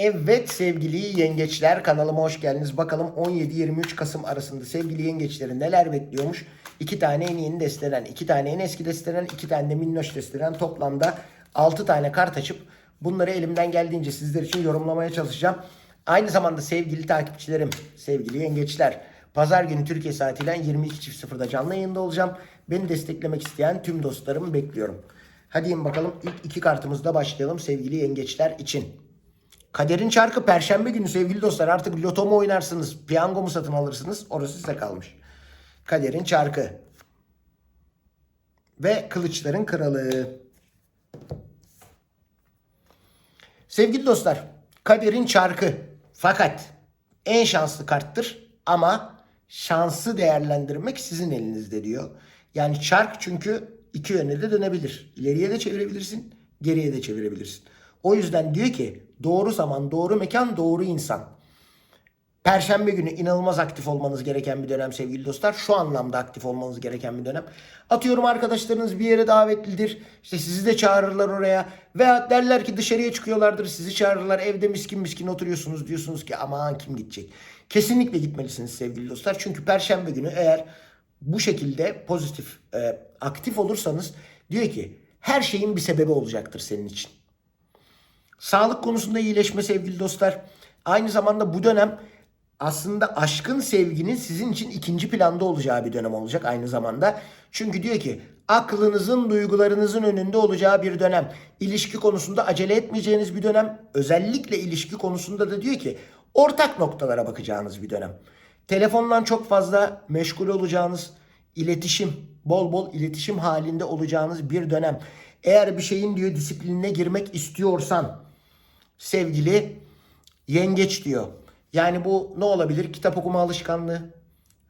Evet sevgili yengeçler kanalıma hoş geldiniz. Bakalım 17-23 Kasım arasında sevgili yengeçleri neler bekliyormuş. İki tane en yeni desteden, iki tane en eski desteden, iki tane de minnoş desteden toplamda 6 tane kart açıp bunları elimden geldiğince sizler için yorumlamaya çalışacağım. Aynı zamanda sevgili takipçilerim, sevgili yengeçler, Pazar günü Türkiye saatiyle 22.00'da canlı yayında olacağım. Beni desteklemek isteyen tüm dostlarımı bekliyorum. Hadi bakalım ilk iki kartımızda başlayalım sevgili yengeçler için. Kaderin çarkı perşembe günü sevgili dostlar artık loto mu oynarsınız, piyango mu satın alırsınız orası size kalmış. Kaderin çarkı. Ve kılıçların kralı. Sevgili dostlar, kaderin çarkı fakat en şanslı karttır ama şansı değerlendirmek sizin elinizde diyor. Yani çark çünkü iki yöne de dönebilir. İleriye de çevirebilirsin, geriye de çevirebilirsin. O yüzden diyor ki doğru zaman, doğru mekan, doğru insan. Perşembe günü inanılmaz aktif olmanız gereken bir dönem sevgili dostlar. Şu anlamda aktif olmanız gereken bir dönem. Atıyorum arkadaşlarınız bir yere davetlidir. İşte sizi de çağırırlar oraya. Veya derler ki dışarıya çıkıyorlardır. Sizi çağırırlar. Evde miskin miskin oturuyorsunuz. Diyorsunuz ki aman kim gidecek. Kesinlikle gitmelisiniz sevgili dostlar. Çünkü perşembe günü eğer bu şekilde pozitif, e, aktif olursanız diyor ki her şeyin bir sebebi olacaktır senin için. Sağlık konusunda iyileşme sevgili dostlar. Aynı zamanda bu dönem aslında aşkın sevginin sizin için ikinci planda olacağı bir dönem olacak aynı zamanda. Çünkü diyor ki aklınızın duygularınızın önünde olacağı bir dönem. İlişki konusunda acele etmeyeceğiniz bir dönem. Özellikle ilişki konusunda da diyor ki ortak noktalara bakacağınız bir dönem. Telefondan çok fazla meşgul olacağınız, iletişim, bol bol iletişim halinde olacağınız bir dönem. Eğer bir şeyin diyor disiplinine girmek istiyorsan sevgili yengeç diyor. Yani bu ne olabilir? Kitap okuma alışkanlığı,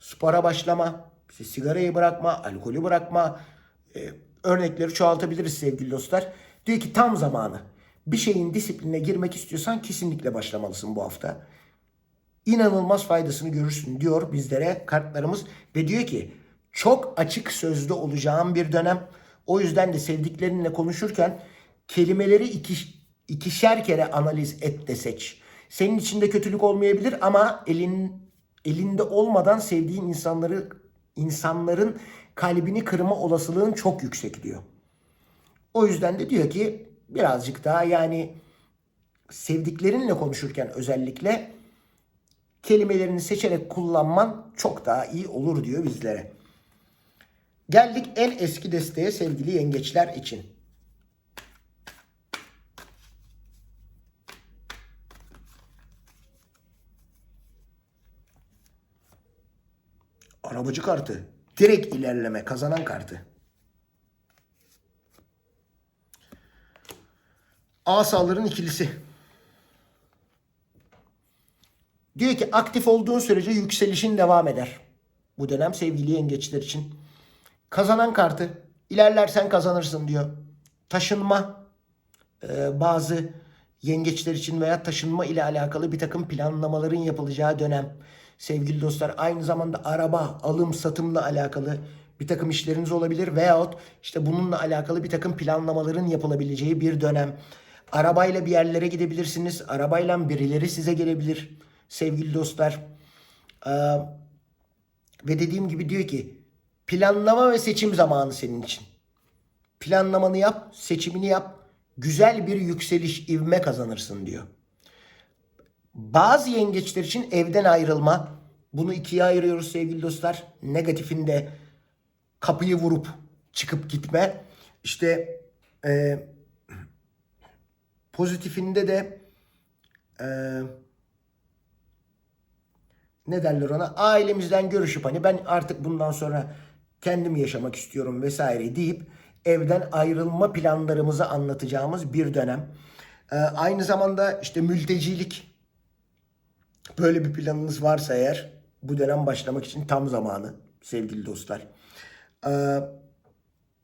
spora başlama, işte sigarayı bırakma, alkolü bırakma. Ee, örnekleri çoğaltabiliriz sevgili dostlar. Diyor ki tam zamanı. Bir şeyin disipline girmek istiyorsan kesinlikle başlamalısın bu hafta. İnanılmaz faydasını görürsün diyor bizlere kartlarımız ve diyor ki çok açık sözlü olacağım bir dönem. O yüzden de sevdiklerinle konuşurken kelimeleri iki, ikişer kere analiz et de seç. Senin içinde kötülük olmayabilir ama elin elinde olmadan sevdiğin insanları insanların kalbini kırma olasılığın çok yüksek diyor. O yüzden de diyor ki birazcık daha yani sevdiklerinle konuşurken özellikle kelimelerini seçerek kullanman çok daha iyi olur diyor bizlere. Geldik en eski desteğe sevgili yengeçler için. Arabacı kartı. Direkt ilerleme kazanan kartı. Asaların ikilisi. Diyor ki aktif olduğun sürece yükselişin devam eder. Bu dönem sevgili yengeçler için. Kazanan kartı. İlerlersen kazanırsın diyor. Taşınma. e, bazı yengeçler için veya taşınma ile alakalı bir takım planlamaların yapılacağı dönem. Sevgili dostlar aynı zamanda araba, alım, satımla alakalı bir takım işleriniz olabilir veyahut işte bununla alakalı bir takım planlamaların yapılabileceği bir dönem. Arabayla bir yerlere gidebilirsiniz. Arabayla birileri size gelebilir sevgili dostlar. Ee, ve dediğim gibi diyor ki planlama ve seçim zamanı senin için. Planlamanı yap, seçimini yap. Güzel bir yükseliş, ivme kazanırsın diyor. Bazı yengeçler için evden ayrılma. Bunu ikiye ayırıyoruz sevgili dostlar. Negatifinde kapıyı vurup çıkıp gitme. İşte e, pozitifinde de e, ne derler ona ailemizden görüşüp hani ben artık bundan sonra kendim yaşamak istiyorum vesaire deyip evden ayrılma planlarımızı anlatacağımız bir dönem. Ee, aynı zamanda işte mültecilik böyle bir planınız varsa eğer bu dönem başlamak için tam zamanı sevgili dostlar. Ee,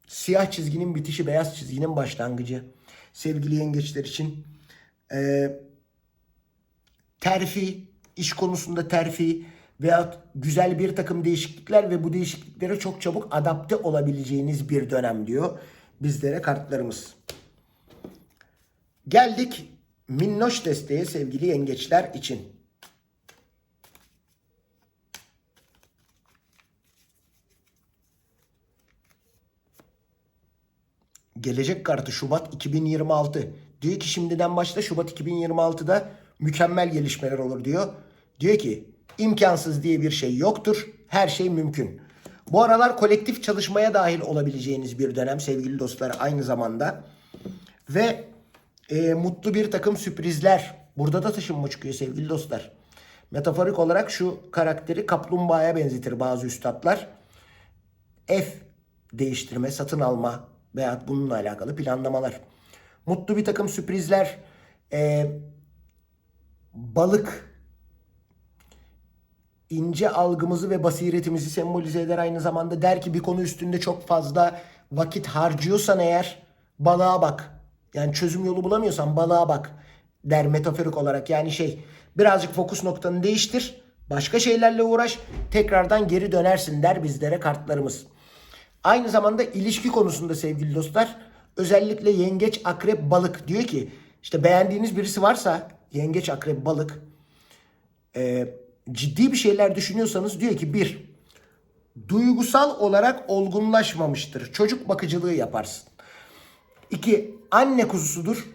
siyah çizginin bitişi beyaz çizginin başlangıcı sevgili yengeçler için. Ee, terfi, iş konusunda terfi veya güzel bir takım değişiklikler ve bu değişikliklere çok çabuk adapte olabileceğiniz bir dönem diyor bizlere kartlarımız. Geldik minnoş desteği sevgili yengeçler için. Gelecek kartı Şubat 2026. Diyor ki şimdiden başla Şubat 2026'da mükemmel gelişmeler olur diyor. Diyor ki imkansız diye bir şey yoktur. Her şey mümkün. Bu aralar kolektif çalışmaya dahil olabileceğiniz bir dönem sevgili dostlar aynı zamanda. Ve e, mutlu bir takım sürprizler. Burada da taşınma çıkıyor sevgili dostlar. Metaforik olarak şu karakteri kaplumbağaya benzetir bazı üstadlar. Ev değiştirme, satın alma veya bununla alakalı planlamalar. Mutlu bir takım sürprizler. e, balık ince algımızı ve basiretimizi sembolize eder aynı zamanda. Der ki bir konu üstünde çok fazla vakit harcıyorsan eğer balığa bak. Yani çözüm yolu bulamıyorsan balığa bak der metaforik olarak. Yani şey birazcık fokus noktanı değiştir. Başka şeylerle uğraş. Tekrardan geri dönersin der bizlere kartlarımız. Aynı zamanda ilişki konusunda sevgili dostlar özellikle yengeç, akrep, balık diyor ki işte beğendiğiniz birisi varsa yengeç, akrep, balık e, ciddi bir şeyler düşünüyorsanız diyor ki bir duygusal olarak olgunlaşmamıştır. Çocuk bakıcılığı yaparsın. İki anne kuzusudur.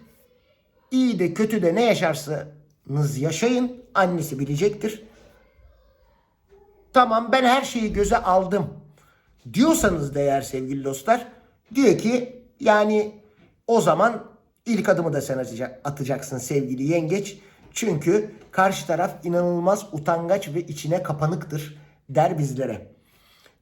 İyi de kötü de ne yaşarsanız yaşayın annesi bilecektir. Tamam ben her şeyi göze aldım diyorsanız da eğer sevgili dostlar diyor ki yani o zaman ilk adımı da sen atacak, atacaksın sevgili yengeç. Çünkü karşı taraf inanılmaz utangaç ve içine kapanıktır der bizlere.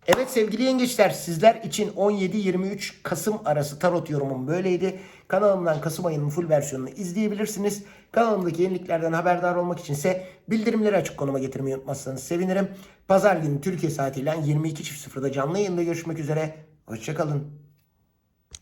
Evet sevgili yengeçler sizler için 17-23 Kasım arası tarot yorumum böyleydi. Kanalımdan Kasım ayının full versiyonunu izleyebilirsiniz. Kanalımdaki yeniliklerden haberdar olmak için ise bildirimleri açık konuma getirmeyi unutmazsanız sevinirim. Pazar günü Türkiye saatiyle 22.00'da canlı yayında görüşmek üzere. Hoşçakalın.